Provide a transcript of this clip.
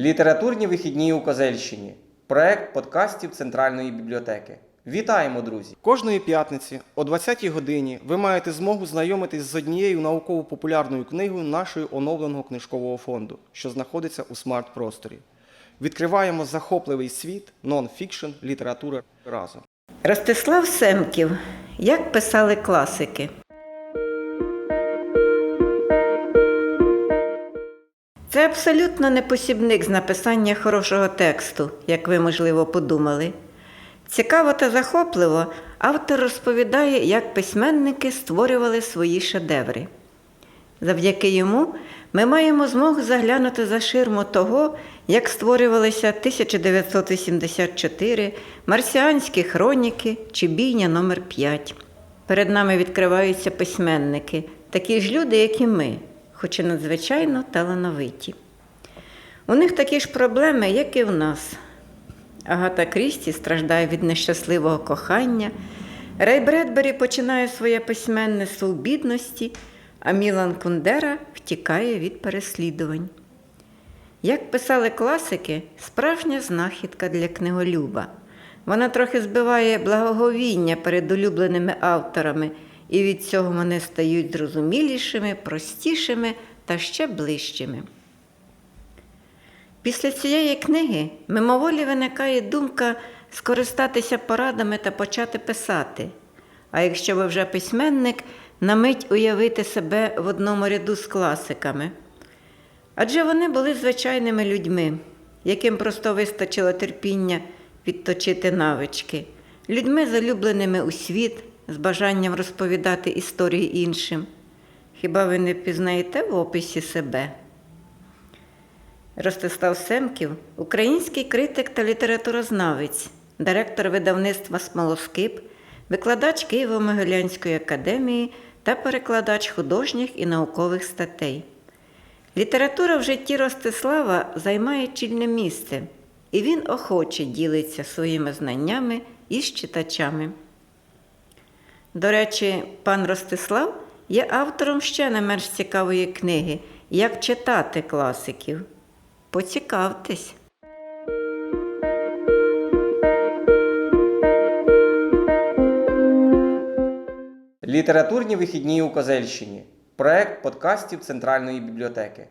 Літературні вихідні у Козельщині. Проект подкастів Центральної бібліотеки. Вітаємо, друзі! Кожної п'ятниці о 20-й годині ви маєте змогу знайомитись з однією науково-популярною книгою нашого оновленого книжкового фонду, що знаходиться у смарт-просторі. Відкриваємо захопливий світ нон-фікшн літератури разом. Ростислав Семків. Як писали класики. Це абсолютно не посібник з написання хорошого тексту, як ви, можливо, подумали. Цікаво та захопливо автор розповідає, як письменники створювали свої шедеври. Завдяки йому ми маємо змогу заглянути за ширму того, як створювалися 1984, марсіанські хроніки чи бійня номер 5 Перед нами відкриваються письменники, такі ж люди, як і ми, хоч і надзвичайно талановиті. У них такі ж проблеми, як і в нас. Агата Крісті страждає від нещасливого кохання. Рей Бредбері починає своє письменництво в бідності, а Мілан Кундера втікає від переслідувань. Як писали класики, справжня знахідка для книголюба. Вона трохи збиває благоговіння перед улюбленими авторами, і від цього вони стають зрозумілішими, простішими та ще ближчими. Після цієї книги мимоволі виникає думка скористатися порадами та почати писати. А якщо ви вже письменник, на мить уявити себе в одному ряду з класиками. Адже вони були звичайними людьми, яким просто вистачило терпіння відточити навички, людьми, залюбленими у світ, з бажанням розповідати історії іншим. Хіба ви не пізнаєте в описі себе? Ростислав Семків, український критик та літературознавець, директор видавництва Смолоскип, викладач Києво-Могилянської академії та перекладач художніх і наукових статей. Література в житті Ростислава займає чільне місце, і він охоче ділиться своїми знаннями із читачами. До речі, пан Ростислав є автором ще не менш цікавої книги Як читати класиків. Поцікавтесь. Літературні вихідні у Козельщині. Проект подкастів Центральної бібліотеки.